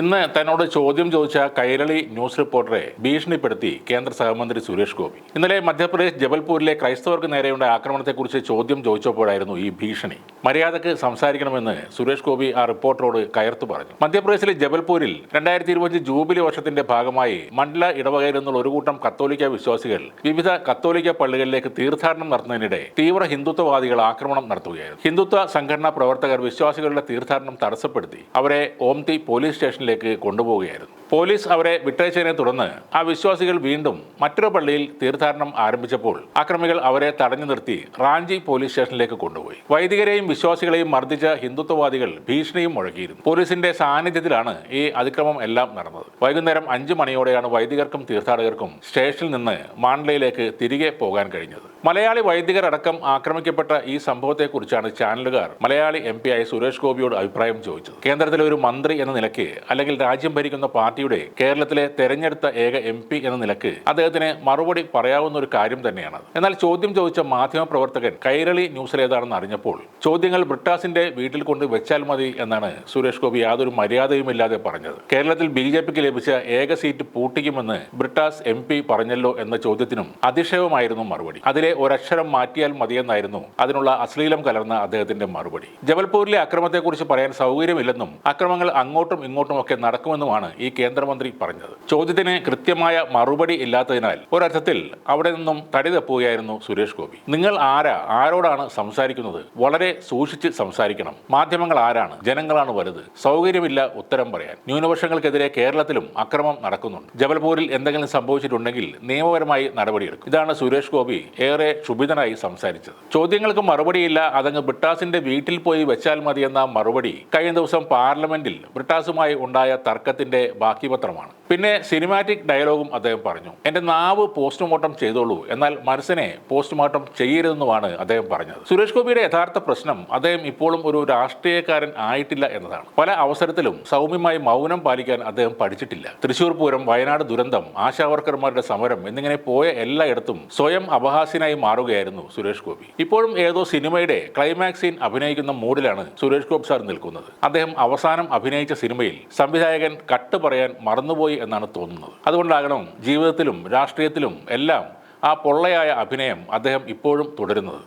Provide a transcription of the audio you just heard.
ഇന്ന് തന്നോട് ചോദ്യം ചോദിച്ച കൈരളി ന്യൂസ് റിപ്പോർട്ടറെ ഭീഷണിപ്പെടുത്തി കേന്ദ്ര സഹമന്ത്രി സുരേഷ് ഗോപി. ഇന്നലെ മധ്യപ്രദേശ് ജബൽപൂരിലെ ക്രൈസ്തവർക്ക് നേരെയുള്ള ആക്രമണത്തെക്കുറിച്ച് ചോദ്യം ചോദിച്ചപ്പോഴായിരുന്നു ഈ ഭീഷണി. മര്യാദയ്ക്ക് സംസാരിക്കണമെന്ന് സുരേഷ് ഗോപി ആ റിപ്പോർട്ടറോട് കയർത്തു പറഞ്ഞു. മധ്യപ്രദേശിലെ ജബൽപൂരിൽ രണ്ടായിരത്തി ഇരുപത്തി ജൂബിലി വർഷത്തിന്റെ ഭാഗമായി മണ്ഡല ഇടവകയിൽ നിന്നുള്ള ഒരു കൂട്ടം കത്തോലിക്ക വിശ്വാസികൾ വിവിധ കത്തോലിക്ക പള്ളികളിലേക്ക് തീർത്ഥാടനം നടത്തുന്നതിനിടെ തീവ്ര ഹിന്ദുത്വവാദികൾ ആക്രമണം നടത്തുകയായിരുന്നു. ഹിന്ദുത്വ സംഘടനാ പ്രവർത്തകർ വിശ്വാസികളുടെ തീർത്ഥാടനം തടസ്സപ്പെടുത്തി. അവരെ ഓംതി പോലീസ് സ്റ്റേഷനിലേക്ക് കൊണ്ടുപോവുകയായിരുന്നു. പോലീസ് അവരെ വിട്ടയച്ചതിനെ തുടർന്ന് ആ വിശ്വാസികൾ വീണ്ടും മറ്റൊരു പള്ളിയിൽ തീർത്ഥാടനം ആരംഭിച്ചപ്പോൾ അക്രമികൾ അവരെ തടഞ്ഞു നിർത്തി റാഞ്ചി പോലീസ് സ്റ്റേഷനിലേക്ക് കൊണ്ടുപോയി. വൈദികരെയും വിശ്വാസികളെയും മർദ്ദിച്ച ഹിന്ദുത്വവാദികൾ ഭീഷണിയും മുഴക്കിയിരുന്നു. പോലീസിന്റെ സാന്നിധ്യത്തിലാണ് ഈ അതിക്രമം എല്ലാം നടന്നത്. വൈകുന്നേരം അഞ്ചു മണിയോടെയാണ് വൈദികർക്കും തീർത്ഥാടകർക്കും സ്റ്റേഷനിൽ നിന്ന് മാണ്ഡലയിലേക്ക് തിരികെ പോകാൻ കഴിഞ്ഞത്. മലയാളി വൈദികർ അടക്കം ആക്രമിക്കപ്പെട്ട ഈ സംഭവത്തെക്കുറിച്ചാണ് ചാനലുകാർ മലയാളി എം പി ആയ സുരേഷ് ഗോപിയോട് അഭിപ്രായം ചോദിച്ചത്. കേന്ദ്രത്തിലെ ഒരു മന്ത്രി എന്ന നിലയ്ക്ക് അല്ലെങ്കിൽ രാജ്യം ഭരിക്കുന്ന പാർട്ടിയുടെ കേരളത്തിലെ തെരഞ്ഞെടുത്ത ഏക എം പി എന്ന നിലയ്ക്ക് അദ്ദേഹത്തിന് മറുപടി പറയാവുന്ന ഒരു കാര്യം തന്നെയാണ് എന്നാൽ ചോദ്യം ചോദിച്ച മാധ്യമപ്രവർത്തകൻ കൈരളി ന്യൂസിലേതാണെന്ന് അറിഞ്ഞപ്പോൾ ചോദ്യങ്ങൾ ബ്രിട്ടാസിന്റെ വീട്ടിൽ കൊണ്ട് വെച്ചാൽ മതി എന്നാണ് സുരേഷ് ഗോപി യാതൊരു മര്യാദയുമില്ലാതെ പറഞ്ഞത്. കേരളത്തിൽ ബി ജെ പിക്ക് ലഭിച്ച ഏക സീറ്റ് പൂട്ടിക്കുമെന്ന് ബ്രിട്ടാസ് എം പി പറഞ്ഞല്ലോ എന്ന ചോദ്യത്തിനും അതിശയമായിരുന്നു മറുപടി. അതിലെ ഒരക്ഷരം മാറ്റിയാൽ മതിയെന്നായിരുന്നു അതിനുള്ള അശ്ലീലം കലർന്ന അദ്ദേഹത്തിന്റെ മറുപടി. ജബൽപൂരിലെ അക്രമത്തെക്കുറിച്ച് പറയാൻ സൗകര്യമില്ലെന്നും അക്രമങ്ങൾ അങ്ങോട്ടും ഇങ്ങോട്ടും ഒക്കെ നടക്കുമെന്നുമാണ് ഈ കേന്ദ്രമന്ത്രി പറഞ്ഞത്. ചോദ്യത്തിന് കൃത്യമായ മറുപടി ഇല്ലാത്തതിനാൽ ഒരർത്ഥത്തിൽ അവിടെ നിന്നും തടി തപ്പുകയായിരുന്നു സുരേഷ് ഗോപി. നിങ്ങൾ ആരാ? ആരോടാണ് സംസാരിക്കുന്നത്? വളരെ സൂക്ഷിച്ച് സംസാരിക്കണം. മാധ്യമങ്ങൾ ആരാണ്? ജനങ്ങളാണ് വലുത്. സൗകര്യമില്ല ഉത്തരം പറയാൻ. ന്യൂനപക്ഷങ്ങൾക്കെതിരെ കേരളത്തിലും അക്രമം നടക്കുന്നുണ്ട്. ജബൽപൂരിൽ എന്തെങ്കിലും സംഭവിച്ചിട്ടുണ്ടെങ്കിൽ നിയമപരമായി നടപടിയെടുക്കും. ഇതാണ് സുരേഷ് ഗോപി ഏറെ ക്ഷുഭിതനായി സംസാരിച്ചത്. ചോദ്യങ്ങൾക്ക് മറുപടിയില്ല അതങ്ങ് ബ്രിട്ടാസിന്റെ വീട്ടിൽ പോയി വെച്ചാൽ മതിയെന്ന മറുപടി കഴിഞ്ഞ ദിവസം പാർലമെന്റിൽ ബ്രിട്ടാസുമായി ഉണ്ടായ തർക്കത്തിന്റെ ബാക്കി പത്രമാണ്. പിന്നെ സിനിമാറ്റിക് ഡയലോഗും അദ്ദേഹം പറഞ്ഞു. എന്റെ നാവ് പോസ്റ്റ്മോർട്ടം ചെയ്തോളൂ. എന്നാൽ മനസ്സിനെ പോസ്റ്റ്മോർട്ടം ചെയ്യരുതെന്നുമാണ് അദ്ദേഹം പറഞ്ഞത്. സുരേഷ് ഗോപിയുടെ യഥാർത്ഥ പ്രശ്നം അദ്ദേഹം ഇപ്പോഴും ഒരു രാഷ്ട്രീയക്കാരൻ ആയിട്ടില്ല എന്നതാണ്. പല അവസരത്തിലും സൗമ്യമായി മൗനം പാലിക്കാൻ അദ്ദേഹം പഠിച്ചിട്ടില്ല. തൃശൂർ പൂരം വയനാട് ദുരന്തം ആശാവർക്കർമാരുടെ സമരം എന്നിങ്ങനെ പോയ എല്ലായിടത്തും സ്വയം അപഹാസ്യനായി മാറുകയായിരുന്നു സുരേഷ് ഗോപി. ഇപ്പോഴും ഏതോ സിനിമയുടെ ക്ലൈമാക്സ് സീൻ അഭിനയിക്കുന്ന മൂഡിലാണ് സുരേഷ് ഗോപി സാർ നിൽക്കുന്നത്. അദ്ദേഹം അവസാനം അഭിനയിച്ച സിനിമയിൽ സംവിധായകൻ കട്ട് പറയാൻ മറന്നുപോയി എന്നാണ് തോന്നുന്നത്. അതുകൊണ്ടാകണം ജീവിതത്തിലും രാഷ്ട്രീയത്തിലും എല്ലാം ആ പൊള്ളയായ അഭിനയം അദ്ദേഹം ഇപ്പോഴും തുടരുന്നത്.